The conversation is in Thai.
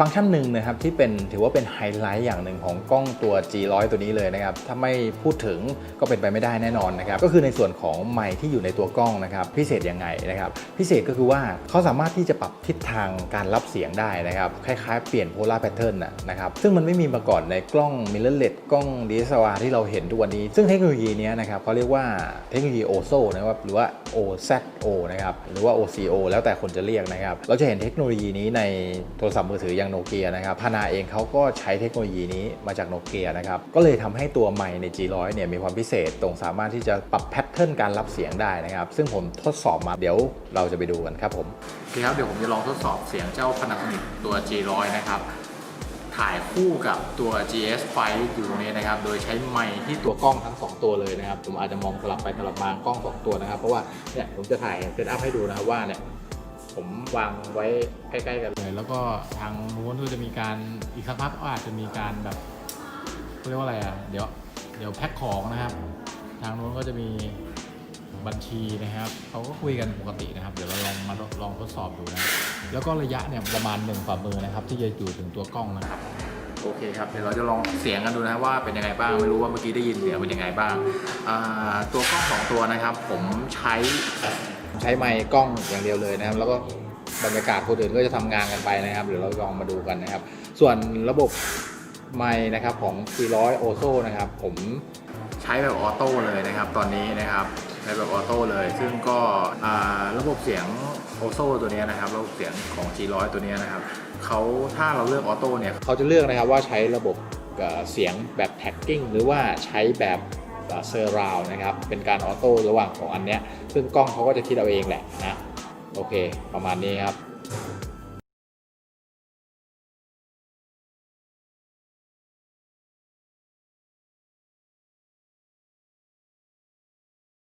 ฟังก์ชันหนึ่งนะครับที่เป็นถือว่าเป็นไฮไลท์อย่างหนึ่งของกล้องตัว G100 ตัวนี้เลยนะครับถ้าไม่พูดถึงก็เป็นไปไม่ได้แน่นอนนะครับก็คือในส่วนของไมค์ที่อยู่ในตัวกล้องนะครับพิเศษยังไงนะครับพิเศษก็คือว่าเขาสามารถที่จะปรับทิศทางการรับเสียงได้นะครับคล้ายๆเปลี่ยนโพลาร์แพทเทิร์นนะครับซึ่งมันไม่มีมาก่อนในกล้องมิเ r อร์เลกล้อง DSLR ที่เราเห็นทุกวันนี้ ซึ่งเทคโนโลยีนี้นะครับเขาเรียกว่าเทคโนโลยี OSO นะครับหรือว่า OZO นะครับหรือว่า OCO แล้วแต่คนจะเรียกนะครับเราจะเห็นเทคโนโลยีนี้ในโทรศัพท์มือถืออย่างโนเกียนะครับพานาเองเขาก็ใช้เทคโนโลยีนี้มาจากโนเกียนะครับก็เลยทำให้ตัวไมค์ใน G100 เนี่ยมีความพิเศษตรงสามารถที่จะปรับแพทเทิร์นการรับเสียงได้นะครับ ซึ่งผมทดสอบมาเดี๋ยวเราจะไปดูกันครับผมครับเดี๋ยวผมจะลองทดสอบเสียงเจ้า Panasonic ตัว G100 นะครับถ่ายคู่กับตัว GS ไฟอยู่ตรงนี้นะครับ โดยใช้ไมค์ที่ตัวกล้องทั้ง 2 ตัวเลยนะครับ ผมอาจจะมองสลับไปสลับมากล้อง 2 ตัวนะครับ เพราะว่าเนี่ยผมจะถ่ายเซตอัพให้ดูนะครับว่าเนี่ย ผมวางไว้ใกล้ๆกันเลยแล้วก็ทางนู้นก็จะมีการอีกสักพักก็อาจจะมีการแบบเขาเรียกว่าอะไรอะเดี๋ยวเดี๋ยวแพ็คของนะครับ ทางนู้นก็จะมีบัญชีนะครับเขาก็คุยกันปกตินะครับ เดี๋ยวเราลองมาลองทดสอบดูนะแล้วก็ระยะเนี่ยประมาณหนึ่งฝ่ามือนะครับ ที่จะอยู่ถึงตัวกล้องนะครับ โอเคครับเดี๋ยวเราจะลองเสียงกันดูนะครับว่าเป็นยังไงบ้างไม่รู้ว่าเมื่อกี้ได้ยินเสียงเป็นยังไงบ้างอ่าตัวกล้องสองตัวนะครับ ผมใช้ใช้ไมค์กล้องอย่างเดียวเลยนะครับ แล้วก็บรรยากาศคนอื่นก็จะทำงานกันไปนะครับเดี๋ยวเราลองมาดูกันนะครับ ส่วนระบบไมค์นะครับของ 400 o s o นะครับ ผมใช้แบบออโต้เลยนะครับ ตอนนี้นะครับใช้แบบออโต้เลย ซึ่งก็อ่า บบเสียงโอโซตัวนี้นะครับ ระบบเสียงของ G100 ตัวนี้นะครับเขาถ้าเราเลือกออโต้เนี่ยเขาจะเลือกนะครับว่าใช้ระบบเอ่อเสียงแบบแท็กกิ้งหรือว่าใช้แบบเซอร์ราวนะครับ เป็นการออโต้ระหว่างของอันเนี้ย ซึ่งกล้องเขาก็จะคิดเอาเองแหละนะ โอเค ประมาณนี้ครับ